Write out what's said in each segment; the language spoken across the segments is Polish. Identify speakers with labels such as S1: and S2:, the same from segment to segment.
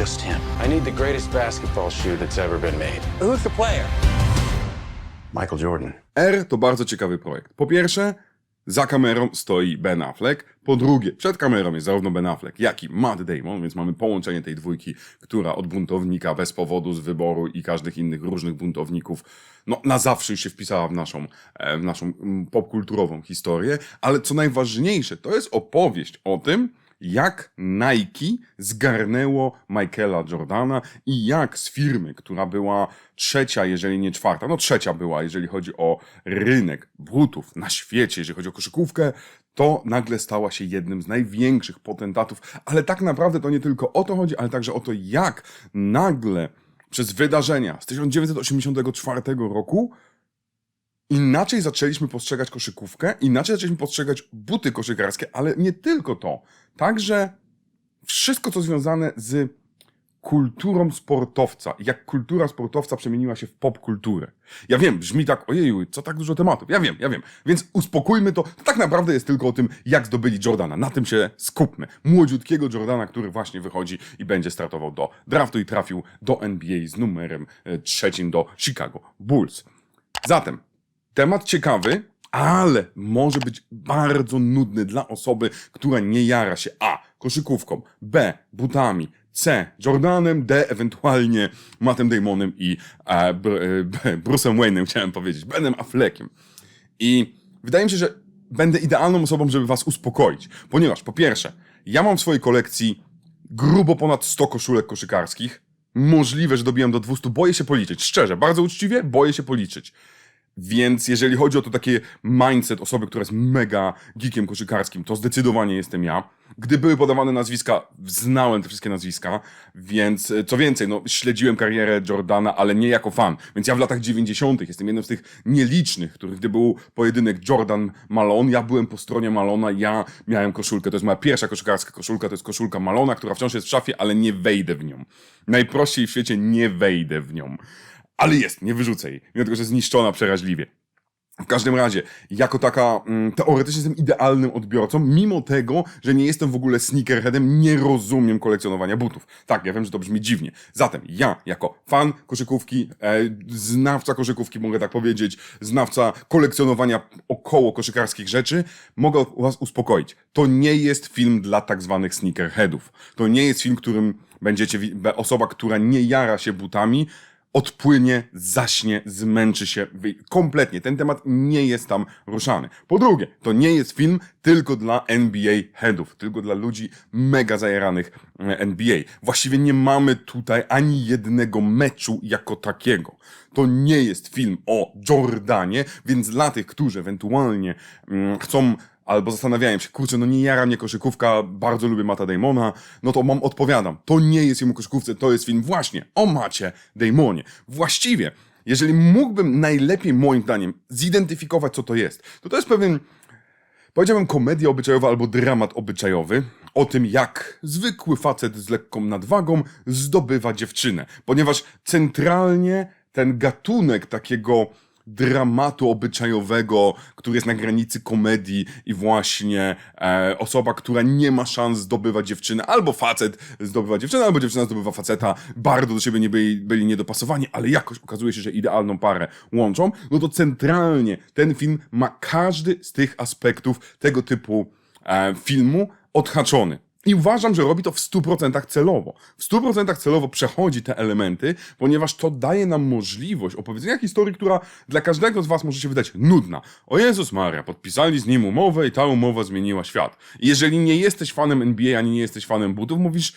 S1: just him.
S2: I need the greatest basketball shoe that's ever been made.
S1: Who's the player?
S2: Michael Jordan.
S3: R to bardzo ciekawy projekt. Po pierwsze, za kamerą stoi Ben Affleck. Po drugie, przed kamerą jest zarówno Ben Affleck, jak i Matt Damon, więc mamy połączenie tej dwójki, która od buntownika bez powodu z wyboru i każdych innych różnych buntowników, no na zawsze już się wpisała w naszą, e, w naszą popkulturową historię. Ale co najważniejsze, to jest opowieść o tym, jak Nike zgarnęło Michaela Jordana i jak z firmy, która była trzecia, jeżeli nie czwarta, no trzecia była, jeżeli chodzi o rynek butów na świecie, jeżeli chodzi o koszykówkę, to nagle stała się jednym z największych potentatów. Ale tak naprawdę to nie tylko o to chodzi, ale także o to, jak nagle przez wydarzenia z 1984 roku inaczej zaczęliśmy postrzegać koszykówkę, inaczej zaczęliśmy postrzegać buty koszykarskie, ale nie tylko to. Także wszystko, co związane z kulturą sportowca, jak kultura sportowca przemieniła się w popkulturę. Ja wiem, brzmi tak, ojeju, co tak dużo tematów. Ja wiem, ja wiem. Więc uspokójmy to. To tak naprawdę jest tylko o tym, jak zdobyli Jordana. Na tym się skupmy. Młodziutkiego Jordana, który właśnie wychodzi i będzie startował do draftu i trafił do NBA z numerem e, trzecim do Chicago Bulls. Zatem, temat ciekawy, ale może być bardzo nudny dla osoby, która nie jara się A. koszykówką, B. butami, C. Jordanem, D. ewentualnie Mattem Damonem i e, e, Bruce'em Wayne'em, chciałem powiedzieć, Benem Affleckiem. I wydaje mi się, że będę idealną osobą, żeby was uspokoić, ponieważ po pierwsze, ja mam w swojej kolekcji grubo ponad 100 koszulek koszykarskich. Możliwe, że dobiłem do 200, boję się policzyć. Szczerze, bardzo uczciwie, boję się policzyć. Więc jeżeli chodzi o to takie mindset osoby, która jest mega geekiem koszykarskim, to zdecydowanie jestem ja. Gdy były podawane nazwiska, znałem te wszystkie nazwiska, więc e, co więcej, no, śledziłem karierę Jordana, ale nie jako fan. Więc ja w latach 90. jestem jednym z tych nielicznych, których gdy był pojedynek Jordan-Malone, ja byłem po stronie Malona, ja miałem koszulkę. To jest moja pierwsza koszykarska koszulka, to jest koszulka Malona, która wciąż jest w szafie, ale nie wejdę w nią. Najprościej w świecie nie wejdę w nią. Ale jest, nie wyrzucę jej, mimo tego, że zniszczona przeraźliwie. W każdym razie, jako taka, mm, teoretycznie jestem idealnym odbiorcą, mimo tego, że nie jestem w ogóle sneakerheadem, nie rozumiem kolekcjonowania butów. Tak, ja wiem, że to brzmi dziwnie. Zatem, ja, jako fan koszykówki, e, znawca koszykówki, mogę tak powiedzieć, znawca kolekcjonowania około koszykarskich rzeczy, mogę was uspokoić. To nie jest film dla tak zwanych sneakerheadów. To nie jest film, którym będziecie, osoba, która nie jara się butami, odpłynie, zaśnie, zmęczy się kompletnie. Ten temat nie jest tam ruszany. Po drugie, to nie jest film tylko dla NBA headów, tylko dla ludzi mega zajaranych e, NBA. Właściwie nie mamy tutaj ani jednego meczu jako takiego. To nie jest film o Jordanie, więc dla tych, którzy ewentualnie mm, chcą albo zastanawiałem się, kurczę, no nie jara mnie koszykówka, bardzo lubię Mata Damona, no to mam odpowiadam, to nie jest film o koszykówce, to jest film właśnie o Macie Damonie. Właściwie, jeżeli mógłbym najlepiej moim zdaniem zidentyfikować, co to jest, to to jest pewien, powiedziałbym, komedia obyczajowa albo dramat obyczajowy o tym, jak zwykły facet z lekką nadwagą zdobywa dziewczynę, ponieważ centralnie ten gatunek takiego dramatu obyczajowego, który jest na granicy komedii i właśnie e, osoba, która nie ma szans zdobywać dziewczyny, albo facet zdobywa dziewczynę, albo dziewczyna zdobywa faceta, bardzo do siebie nie byli, byli niedopasowani, ale jakoś okazuje się, że idealną parę łączą, no to centralnie ten film ma każdy z tych aspektów tego typu e, filmu odhaczony. I uważam, że robi to w 100% celowo. W 100% celowo przechodzi te elementy, ponieważ to daje nam możliwość opowiedzenia historii, która dla każdego z Was może się wydać nudna. O Jezus Maria, podpisali z nim umowę i ta umowa zmieniła świat. I jeżeli nie jesteś fanem NBA, ani nie jesteś fanem butów, mówisz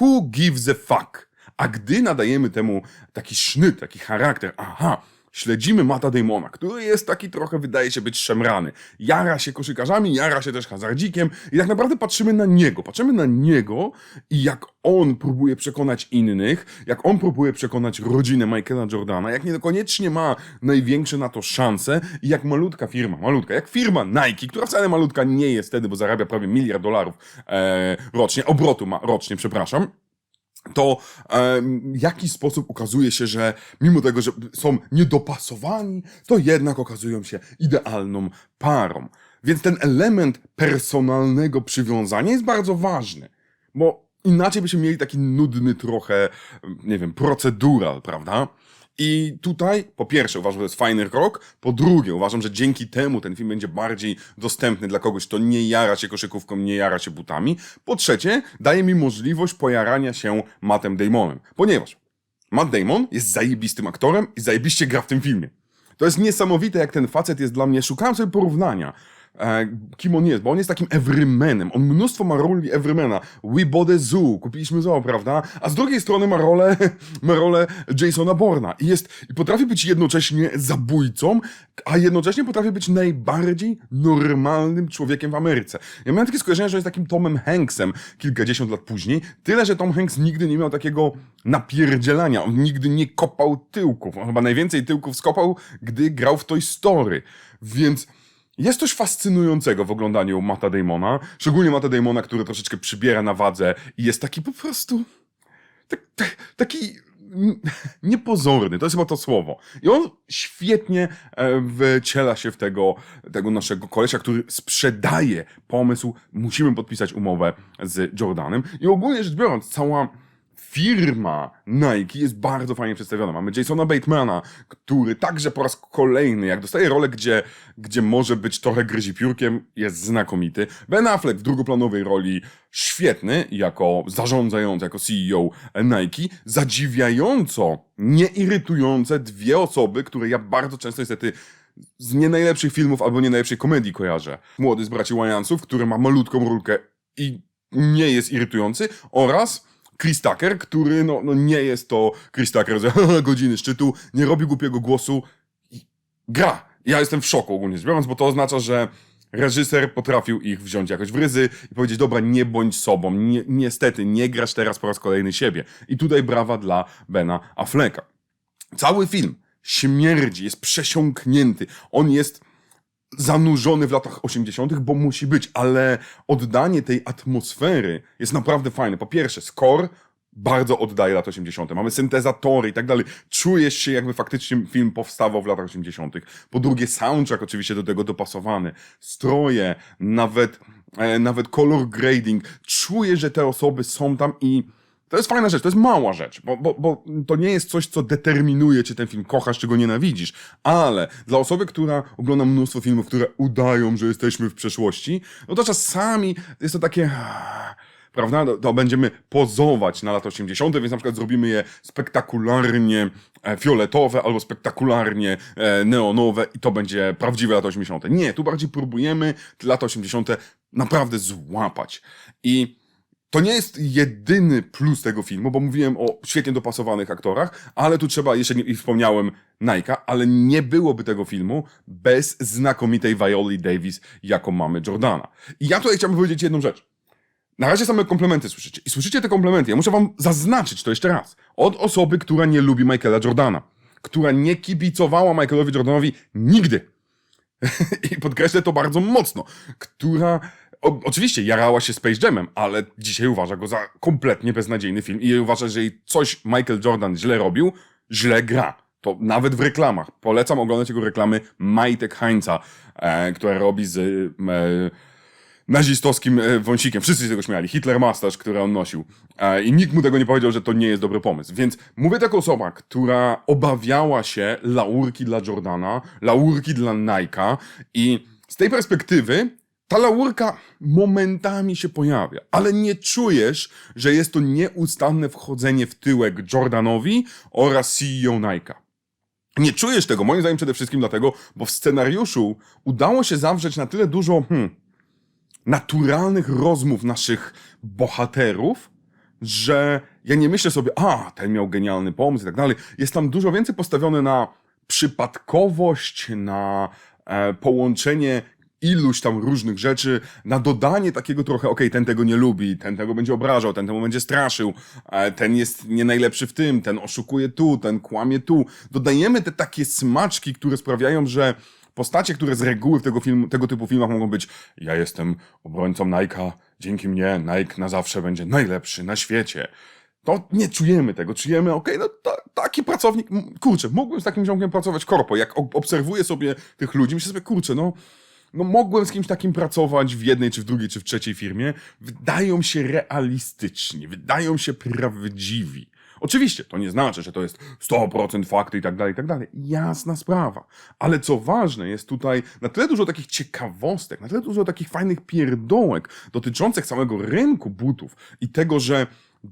S3: who gives a fuck? A gdy nadajemy temu taki sznyt, taki charakter, aha, śledzimy Mata Damona, który jest taki trochę, wydaje się być szemrany. Jara się koszykarzami, jara się też hazardzikiem i tak naprawdę patrzymy na niego. Patrzymy na niego i jak on próbuje przekonać innych, jak on próbuje przekonać rodzinę Michaela Jordana, jak niekoniecznie ma największe na to szanse i jak malutka firma, malutka, jak firma Nike, która wcale malutka nie jest wtedy, bo zarabia prawie miliard dolarów e, rocznie, obrotu ma rocznie, przepraszam, to w jakiś sposób ukazuje się, że mimo tego, że są niedopasowani, to jednak okazują się idealną parą. Więc ten element personalnego przywiązania jest bardzo ważny, bo inaczej byśmy mieli taki nudny trochę, nie wiem, procedural, prawda? I tutaj, po pierwsze, uważam, że to jest fajny krok. Po drugie, uważam, że dzięki temu ten film będzie bardziej dostępny dla kogoś, kto nie jara się koszykówką, nie jara się butami. Po trzecie, daje mi możliwość pojarania się Mattem Damonem. Ponieważ Matt Damon jest zajebistym aktorem i zajebiście gra w tym filmie. To jest niesamowite, jak ten facet jest dla mnie. Szukałem sobie porównania, kim on jest, bo on jest takim everymanem. On mnóstwo ma roli everymana. We bought a zoo, kupiliśmy zoo, prawda? A z drugiej strony ma rolę, ma rolę Jasona Borna. I, jest, I potrafi być jednocześnie zabójcą, a jednocześnie potrafi być najbardziej normalnym człowiekiem w Ameryce. Ja miałem takie skojarzenie, że jest takim Tomem Hanksem kilkadziesiąt lat później. Tyle, że Tom Hanks nigdy nie miał takiego napierdzielania. On nigdy nie kopał tyłków. On chyba najwięcej tyłków skopał, gdy grał w Toy Story. Więc jest coś fascynującego w oglądaniu Mata Damona. Szczególnie Mata Damona, który troszeczkę przybiera na wadze i jest taki po prostu... Tak, tak, taki niepozorny, to jest chyba to słowo. I on świetnie e, wciela się w tego, tego naszego kolesia, który sprzedaje pomysł, musimy podpisać umowę z Jordanem. I ogólnie rzecz biorąc, cała firma Nike jest bardzo fajnie przedstawiona. Mamy Jasona Batemana, który także po raz kolejny, jak dostaje rolę, gdzie, gdzie może być trochę gryzi piórkiem, jest znakomity. Ben Affleck w drugoplanowej roli świetny, jako zarządzający, jako CEO Nike. Zadziwiająco nieirytujące dwie osoby, które ja bardzo często niestety z nie najlepszych filmów albo nie najlepszej komedii kojarzę. Młody z braci Wyansów, który ma malutką rulkę i nie jest irytujący oraz Chris Tucker, który no, no nie jest to Chris Tucker ze godziny szczytu, nie robi głupiego głosu i gra. Ja jestem w szoku ogólnie rzecz biorąc, bo to oznacza, że reżyser potrafił ich wziąć jakoś w ryzy i powiedzieć, dobra, nie bądź sobą, nie, niestety, nie grasz teraz po raz kolejny siebie. I tutaj brawa dla Bena Afflecka. Cały film śmierdzi, jest przesiąknięty. On jest zanurzony w latach 80., bo musi być, ale oddanie tej atmosfery jest naprawdę fajne. Po pierwsze, score bardzo oddaje lat 80. Mamy syntezatory i tak dalej. Czujesz się, jakby faktycznie film powstawał w latach 80. Po drugie, soundtrack oczywiście do tego dopasowany. Stroje, nawet, e, nawet color grading. Czuję, że te osoby są tam i to jest fajna rzecz, to jest mała rzecz, bo, bo, bo to nie jest coś, co determinuje, czy ten film kochasz, czy go nienawidzisz, ale dla osoby, która ogląda mnóstwo filmów, które udają, że jesteśmy w przeszłości, no to czasami jest to takie... Prawda? To, to będziemy pozować na lata 80., więc na przykład zrobimy je spektakularnie e, fioletowe albo spektakularnie e, neonowe i to będzie prawdziwe lata 80. Nie, tu bardziej próbujemy lata 80. naprawdę złapać. I to nie jest jedyny plus tego filmu, bo mówiłem o świetnie dopasowanych aktorach, ale tu trzeba, jeszcze nie wspomniałem Nike'a, ale nie byłoby tego filmu bez znakomitej Violi Davis, jaką mamy Jordana. I ja tutaj chciałbym powiedzieć jedną rzecz. Na razie same komplementy słyszycie. I słyszycie te komplementy. Ja muszę wam zaznaczyć to jeszcze raz. Od osoby, która nie lubi Michaela Jordana. Która nie kibicowała Michaelowi Jordanowi nigdy. I podkreślę to bardzo mocno. Która o, oczywiście jarała się Space Jamem, ale dzisiaj uważa go za kompletnie beznadziejny film i uważa, że jeżeli coś Michael Jordan źle robił, źle gra. To nawet w reklamach. Polecam oglądać jego reklamy Majtek Heinza, e, która robi z e, nazistowskim e, wąsikiem. Wszyscy się tego śmiali. Hitler Mustache, który on nosił. I nikt mu tego nie powiedział, że to nie jest dobry pomysł. Więc mówię tak osoba, która obawiała się laurki dla Jordana, laurki dla Nike'a i z tej perspektywy ta laurka momentami się pojawia, ale nie czujesz, że jest to nieustanne wchodzenie w tyłek Jordanowi oraz CEO Nike'a. Nie czujesz tego, moim zdaniem przede wszystkim dlatego, bo w scenariuszu udało się zawrzeć na tyle dużo hmm, naturalnych rozmów naszych bohaterów, że ja nie myślę sobie, a, ten miał genialny pomysł i tak dalej. Jest tam dużo więcej postawione na przypadkowość, na e, połączenie iluś tam różnych rzeczy, na dodanie takiego trochę, okej, ten tego nie lubi, ten tego będzie obrażał, ten temu będzie straszył, e, ten jest nie najlepszy w tym, ten oszukuje tu, ten kłamie tu. Dodajemy te takie smaczki, które sprawiają, że postacie, które z reguły w tego, filmu, tego typu filmach mogą być ja jestem obrońcą Nike'a, dzięki mnie Nike na zawsze będzie najlepszy na świecie. To nie czujemy tego, czujemy, okej, no ta, taki pracownik, kurczę, mógłbym z takim ziomkiem pracować korpo. Jak ob- obserwuję sobie tych ludzi, myślę sobie, kurczę, no no mogłem z kimś takim pracować w jednej, czy w drugiej, czy w trzeciej firmie, wydają się realistyczni, wydają się prawdziwi. Oczywiście, to nie znaczy, że to jest 100% fakty i tak dalej, i tak dalej. Jasna sprawa. Ale co ważne, jest tutaj na tyle dużo takich ciekawostek, na tyle dużo takich fajnych pierdołek dotyczących samego rynku butów i tego, że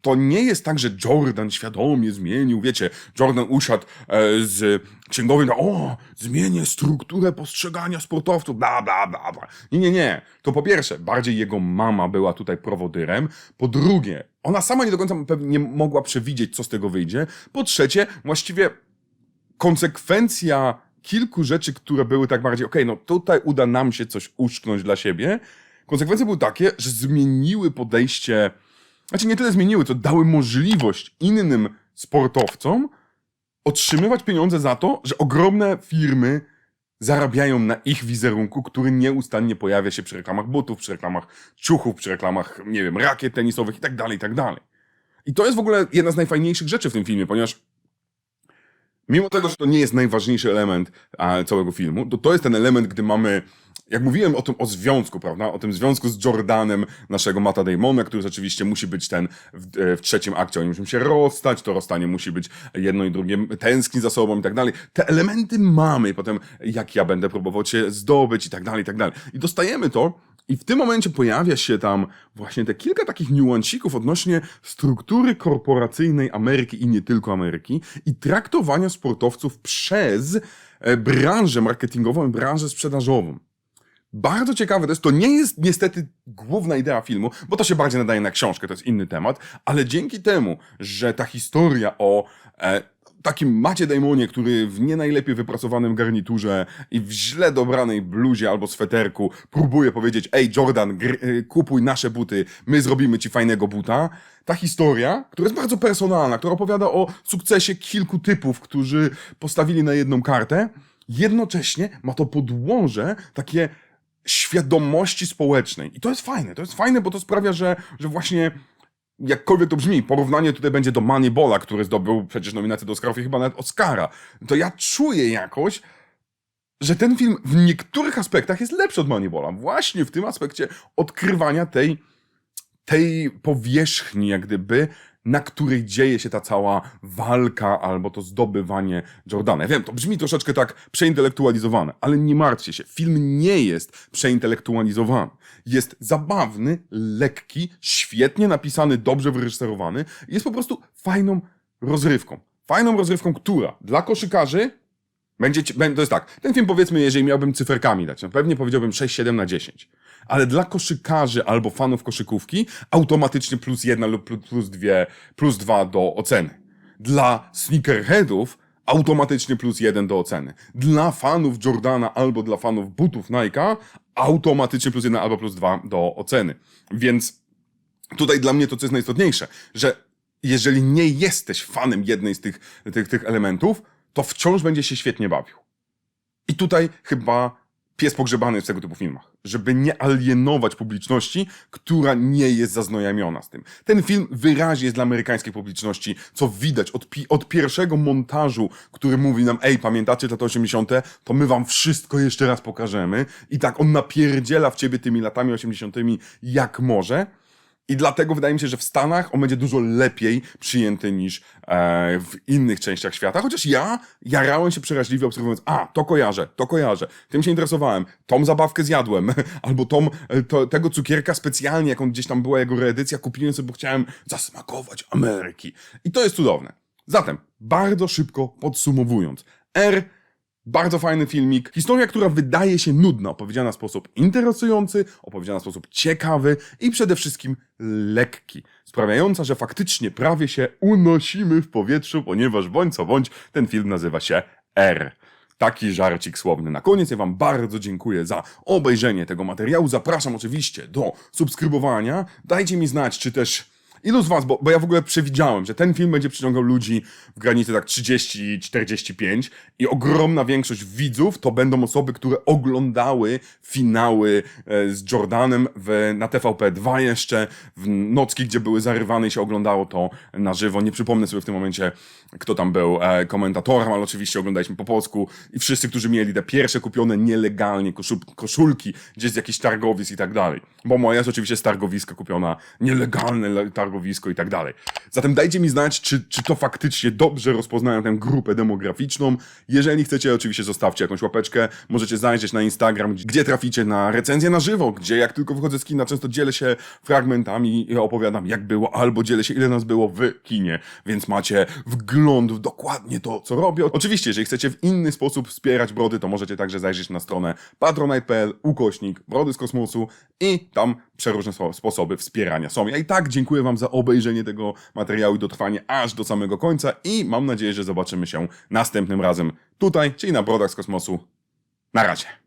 S3: to nie jest tak, że Jordan świadomie zmienił, wiecie, Jordan usiadł e, z księgowym, o, zmienię strukturę postrzegania sportowców, bla, bla, bla, bla. Nie, nie, nie. To po pierwsze, bardziej jego mama była tutaj prowodyrem. Po drugie, ona sama nie do końca pewnie nie mogła przewidzieć, co z tego wyjdzie. Po trzecie, właściwie konsekwencja kilku rzeczy, które były tak bardziej, okej, no tutaj uda nam się coś uszknąć dla siebie. Konsekwencje były takie, że zmieniły podejście, znaczy nie tyle zmieniły, co dały możliwość innym sportowcom otrzymywać pieniądze za to, że ogromne firmy zarabiają na ich wizerunku, który nieustannie pojawia się przy reklamach butów, przy reklamach ciuchów, przy reklamach, nie wiem, rakiet tenisowych i tak dalej, i tak dalej. I to jest w ogóle jedna z najfajniejszych rzeczy w tym filmie, ponieważ mimo tego, że to nie jest najważniejszy element a, całego filmu, to to jest ten element, gdy mamy, jak mówiłem o tym, o związku, prawda, o tym związku z Jordanem, naszego Mata Damona, który rzeczywiście musi być ten w, e, w trzecim akcie, oni muszą się rozstać, to rozstanie musi być jedno i drugie tęskni za sobą i tak dalej. Te elementy mamy, potem jak ja będę próbował cię zdobyć i tak dalej, i tak dalej. I dostajemy to, i w tym momencie pojawia się tam właśnie te kilka takich niuancików odnośnie struktury korporacyjnej Ameryki i nie tylko Ameryki i traktowania sportowców przez e, branżę marketingową i branżę sprzedażową. Bardzo ciekawe to jest, to nie jest niestety główna idea filmu, bo to się bardziej nadaje na książkę, to jest inny temat, ale dzięki temu, że ta historia o e, takim Macie Damonie, który w nie najlepiej wypracowanym garniturze i w źle dobranej bluzie albo sweterku próbuje powiedzieć, ej Jordan, y, kupuj nasze buty, my zrobimy ci fajnego buta. Ta historia, która jest bardzo personalna, która opowiada o sukcesie kilku typów, którzy postawili na jedną kartę, jednocześnie ma to podłoże takie świadomości społecznej. I to jest fajne, to jest fajne, bo to sprawia, że, że właśnie jakkolwiek to brzmi, porównanie tutaj będzie do Moneyballa, który zdobył przecież nominację do Oscarów i chyba nawet Oscara, to ja czuję jakoś, że ten film w niektórych aspektach jest lepszy od Moneyballa. Właśnie w tym aspekcie odkrywania tej, tej powierzchni, jak gdyby, na której dzieje się ta cała walka albo to zdobywanie Jordana. Ja wiem, to brzmi troszeczkę tak przeintelektualizowane, ale nie martwcie się, film nie jest przeintelektualizowany. Jest zabawny, lekki, świetnie napisany, dobrze wyreżyserowany jest po prostu fajną rozrywką. Fajną rozrywką, która dla koszykarzy będzie, to jest tak, ten film powiedzmy, jeżeli miałbym cyferkami dać, no pewnie powiedziałbym 6-7 na 10. Ale dla koszykarzy albo fanów koszykówki automatycznie plus jedna lub plus, dwie, plus dwa do oceny. Dla sneakerheadów automatycznie plus jeden do oceny. Dla fanów Jordana albo dla fanów butów Nike'a automatycznie plus jeden albo plus dwa do oceny. Więc tutaj dla mnie to, co jest najistotniejsze, że jeżeli nie jesteś fanem jednej z tych, tych, tych elementów, to wciąż będzie się świetnie bawił. I tutaj chyba pies pogrzebany w tego typu filmach, żeby nie alienować publiczności, która nie jest zaznajamiona z tym. Ten film wyraźnie jest dla amerykańskiej publiczności, co widać od, pi- od pierwszego montażu, który mówi nam, ej, pamiętacie lata 80., to my wam wszystko jeszcze raz pokażemy. I tak on napierdziela w ciebie tymi latami 80., jak może. I dlatego wydaje mi się, że w Stanach on będzie dużo lepiej przyjęty niż e, w innych częściach świata. Chociaż ja jarałem się przeraźliwie obserwując, a, to kojarzę, to kojarzę, tym się interesowałem, tą zabawkę zjadłem, albo tą, e, to, tego cukierka specjalnie, jak on gdzieś tam była jego reedycja, kupiłem sobie, bo chciałem zasmakować Ameryki. I to jest cudowne. Zatem, bardzo szybko podsumowując, R bardzo fajny filmik. Historia, która wydaje się nudna, opowiedziana w sposób interesujący, opowiedziana w sposób ciekawy i przede wszystkim lekki. Sprawiająca, że faktycznie prawie się unosimy w powietrzu, ponieważ bądź co bądź ten film nazywa się R. Taki żarcik słowny. Na koniec ja Wam bardzo dziękuję za obejrzenie tego materiału. Zapraszam oczywiście do subskrybowania. Dajcie mi znać, czy też Ilu z was, bo, bo ja w ogóle przewidziałem, że ten film będzie przyciągał ludzi w granicy tak 30-45 i ogromna większość widzów to będą osoby, które oglądały finały e, z Jordanem w, na TVP2 jeszcze, w nocki, gdzie były zarywane i się oglądało to na żywo. Nie przypomnę sobie w tym momencie, kto tam był e, komentatorem, ale oczywiście oglądaliśmy po polsku i wszyscy, którzy mieli te pierwsze kupione nielegalnie koszul, koszulki gdzieś z jakichś targowisk i tak dalej. Bo moja jest oczywiście z targowiska kupiona, nielegalne le- targowisko i tak dalej. Zatem dajcie mi znać, czy, czy to faktycznie dobrze rozpoznają tę grupę demograficzną. Jeżeli chcecie, oczywiście zostawcie jakąś łapeczkę. Możecie zajrzeć na Instagram, gdzie traficie na recenzję na żywo, gdzie jak tylko wychodzę z kina, często dzielę się fragmentami i opowiadam, jak było, albo dzielę się, ile nas było w kinie, więc macie wgląd w dokładnie to, co robię. Oczywiście, jeżeli chcecie w inny sposób wspierać Brody, to możecie także zajrzeć na stronę patronite.pl, ukośnik Brody z kosmosu i tam przeróżne spo- sposoby wspierania są. Ja i tak dziękuję Wam za obejrzenie tego materiału i dotrwanie aż do samego końca i mam nadzieję, że zobaczymy się następnym razem tutaj, czyli na Brodach z kosmosu. Na razie.